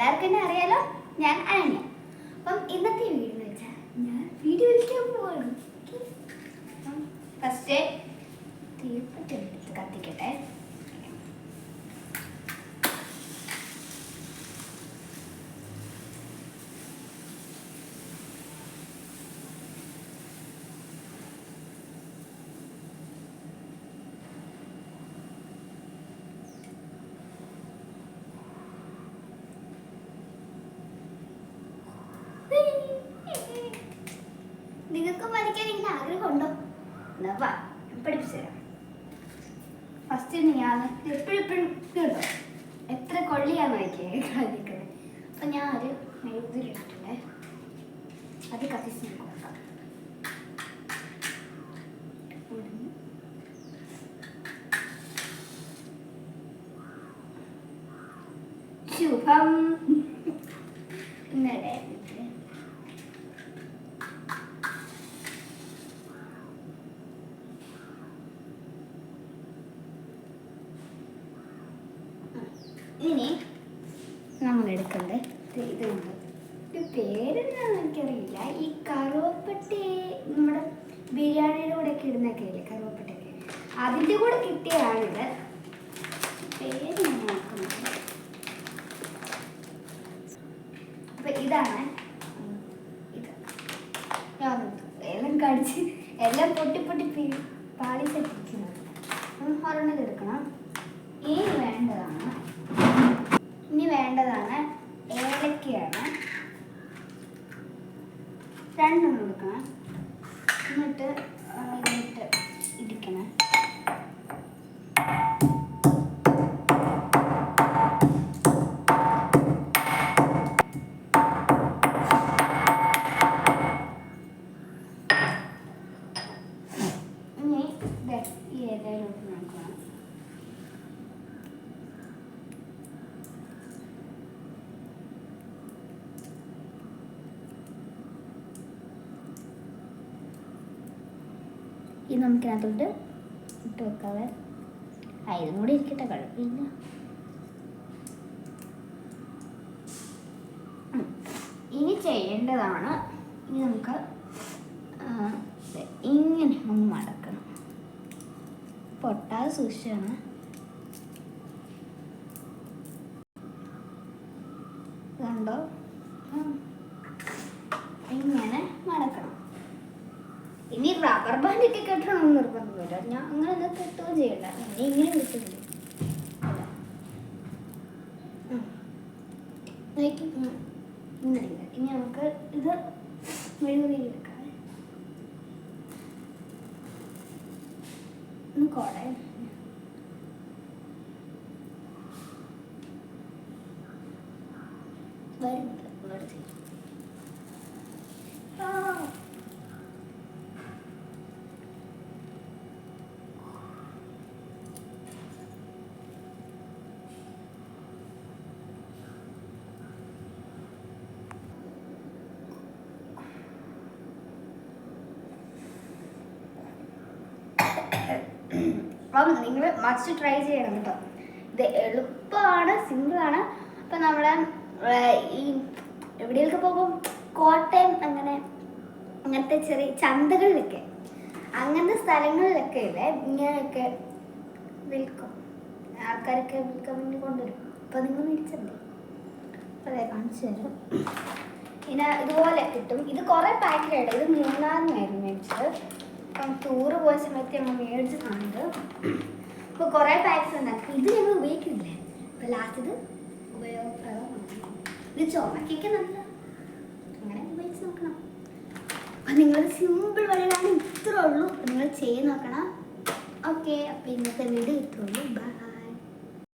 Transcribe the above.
എല്ലാവർക്കും തന്നെ അറിയാലോ? ഞാൻ അനന്യ. അപ്പം ഇന്നത്തെ വീഡിയോ എന്ന് വെച്ചാൽ ഞാൻ വീഡിയോ വിളിക്കാൻ പോവാണ്. ഫസ്റ്റ് തീർപ്പറ്റ് എടുത്ത് കത്തിക്കട്ടെ. നിങ്ങൾക്ക് പഠിക്കാൻ ഇങ്ങനെ ആഗ്രഹമുണ്ടോ എന്നാ വാ പഠിപ്പിച്ചു തരാം. ഫസ്റ്റ് ഞാൻ എപ്പോഴും എപ്പോഴും കേട്ടോ എത്ര കൊള്ളിയാന്ന് നോക്കിയേ കളിക്കുന്നത് അപ്പം ഞാൻ ഒരു മെഴുകുതിരി ഇട്ടിട്ടുണ്ടേ അത് കത്തിച്ച് കൊടുക്കാം. ശുഭം. ഇന്നലെ ഇനി നമ്മൾ എടുക്കണ്ടേ ഇത് പേരെന്താണെന്ന് എനിക്കറിയില്ല. ഈ കറുവപ്പട്ടി നമ്മുടെ ബിരിയാണിയുടെ കൂടെ ഒക്കെ ഇടുന്നൊക്കെ ഇല്ലേ കറുവപ്പട്ടയൊക്കെ അതിന്റെ കൂടെ കിട്ടിയതാണിത് പേര് നോക്കുന്നത് അപ്പൊ ഇതാണ് ഇത്. എല്ലാം കടിച്ച് എല്ലാം പൊട്ടി പൊട്ടി പി- നമ്മൾ ഹൊറണ്ണത് എടുക്കണം ഇനി വേണ്ടതാണ് ഇനി വേണ്ടതാണ് ഏലക്കയാണ് രണ്ടെണ്ണം എടുക്കണം. എന്നിട്ട് ഇടിക്കണം. ഇത് നമുക്കിനകത്തോട്ട് ഇട്ട് വെക്കാവേ. ആ കൂടി ഇരിക്കട്ടെ കുഴപ്പമില്ല. ഇനി ചെയ്യേണ്ടതാണ് ഇനി നമുക്ക് ഇങ്ങനെ ഒന്ന് മടക്കണം. പൊട്ടാതെ സൂക്ഷിച്ചാണ്. കണ്ടോ? ഇങ്ങനെ മടക്കണം. ഇനി റബ്ബർ ബാൻഡ് ഒക്കെ കെട്ടണമെന്ന് നിർബന്ധമില്ല ഞാൻ അങ്ങനെ ഒന്നും കെട്ടുകയും ചെയ്യണ്ട. ഇനി ഇങ്ങനെ കിട്ടുന്നു ഇനി നമുക്ക് ഇത് മെഴുകുതിരി ഒന്ന് കോടെ. ചെയ്യും അപ്പം നിങ്ങൾ മസ്റ്റ് ട്രൈ ചെയ്യണം കേട്ടോ ഇത് എളുപ്പമാണ് സിമ്പിളാണ് അപ്പം നമ്മളെ ഈ എവിടെയൊക്കെ പോകും കോട്ടയം അങ്ങനെ അങ്ങനത്തെ ചെറിയ ചന്തകളിലൊക്കെ അങ്ങനത്തെ സ്ഥലങ്ങളിലൊക്കെ ഇല്ലേ ഇങ്ങനെയൊക്കെ വിൽക്കും. ആൾക്കാരൊക്കെ വിൽക്കാൻ വേണ്ടി കൊണ്ടുവരും. അപ്പം നിങ്ങൾ അപ്പം അതെ കാണിച്ചു തരാം. പിന്നെ ഇതുപോലെ കിട്ടും. ഇത് കുറേ പാക്കറ്റായിട്ട് ഇത് മൂന്നാറിനായിരുന്നു മേടിച്ചത്. അപ്പം ടൂറ് പോയ സമയത്ത് ഞങ്ങൾ മേടിച്ചതാണിത് അപ്പോൾ കുറേ പാക്സ് ഉണ്ടാക്കി ഇത് ഞങ്ങൾ ഉപയോഗിക്കുന്നില്ലേ ഇപ്പൊ ലാസ്റ്റ് ഇത് ഉപയോഗപ്രദമാണ്. ഇത് ചുമക്കൊക്കെ നല്ല അങ്ങനെ ഉപയോഗിച്ച് നോക്കണം. അപ്പം നിങ്ങൾ സിമ്പിൾ വഴിയാണ് ഇത്രേ ഉള്ളൂ. നിങ്ങൾ ചെയ്ത് നോക്കണം. ഓക്കെ അപ്പോൾ ഇന്നത്തെ വീഡിയോ ഇത്രേ ഉള്ളൂ. ബൈ